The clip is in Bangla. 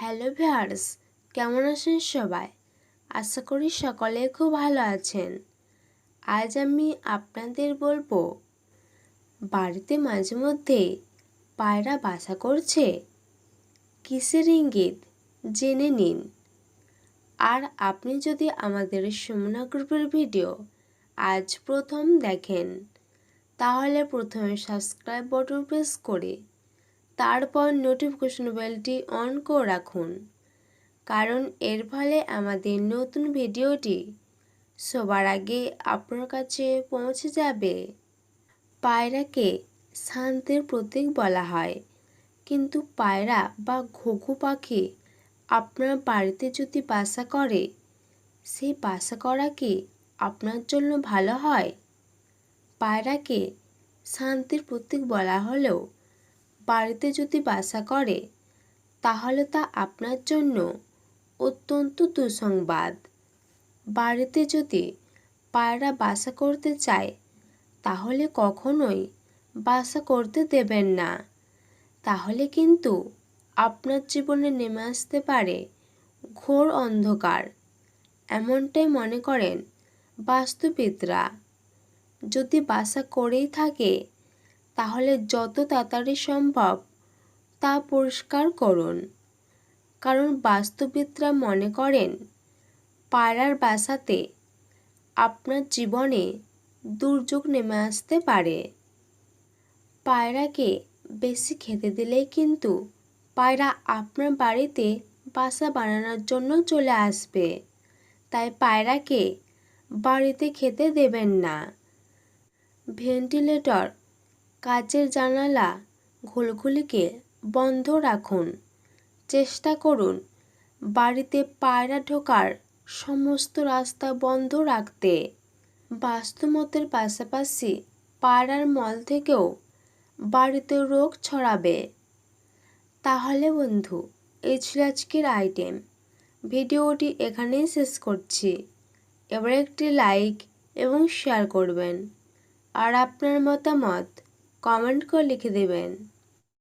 হ্যালো ভিউয়ার্স, কেমন আছেন সবাই? আশা করি সকলে খুব ভালো আছেন। আজ আমি আপনাদের বলব, বাড়িতে মাঝে মধ্যে পায়রা বাসা করছে? কিসের ইঙ্গিত? জেনে নিন। আর আপনি যদি আমাদের সুমনা গ্রুপের ভিডিও আজ প্রথম দেখেন, তাহলে প্রথমে সাবস্ক্রাইব বটন প্রেস করে তারপর নোটিফিকেশন বেলটি অন করে রাখুন। কারণ এর ফলে আমাদের নতুন ভিডিওটি সবার আগে আপনার কাছে পৌঁছে যাবে। পায়রাকে শান্তির প্রতীক বলা হয়। কিন্তু পায়রা বা ঘুঘু পাখি আপনার বাড়িতে যদি বাসা করে, সেই বাসা করা কি আপনার জন্য ভালো হয়? পায়রাকে শান্তির প্রতীক বলা হলেও বাড়িতে যদি বাসা করে, তাহলে তা আপনার জন্য অত্যন্ত দুঃসংবাদ। বাড়িতে যদি পায়রা বাসা করতে চায়, তাহলে কখনোই বাসা করতে দেবেন না। তাহলে কিন্তু আপনার জীবনে নেমে আসতে পারে ঘোর অন্ধকার। এমনটাই মনে করেন বাস্তুবিদরা। যদি বাসা করেই থাকে তাহলে যত তাড়াতাড়ি সম্ভব তা পরিষ্কার করুন। কারণ বাস্তুবিদরা মনে করেন, পায়রার বাসাতে আপনার জীবনে দুর্যোগ নেমে আসতে পারে। পায়রাকে বেশি খেতে দিলেই কিন্তু পায়রা আপনার বাড়িতে বাসা বানানোর জন্য চলে আসবে। তাই পায়রাকে বাড়িতে খেতে দেবেন না। ভেন্টিলেটর কাচের জানালা ঘুলঘুলিকে বন্ধ রাখুন। চেষ্টা করুন বাড়িতে পায়রা ঢোকার সমস্ত রাস্তা বন্ধ রাখতে। বাস্তুমতের পাশাপাশি পায়রার মল থেকেও বাড়িতে রোগ ছড়াবে। তাহলে বন্ধু এই ছিল আজকের আইটেম। ভিডিওটি এখানেই শেষ করছি। এবার একটি লাইক এবং শেয়ার করবেন। আর আপনার মতামত কমেন্ট করে লিখে দেবেন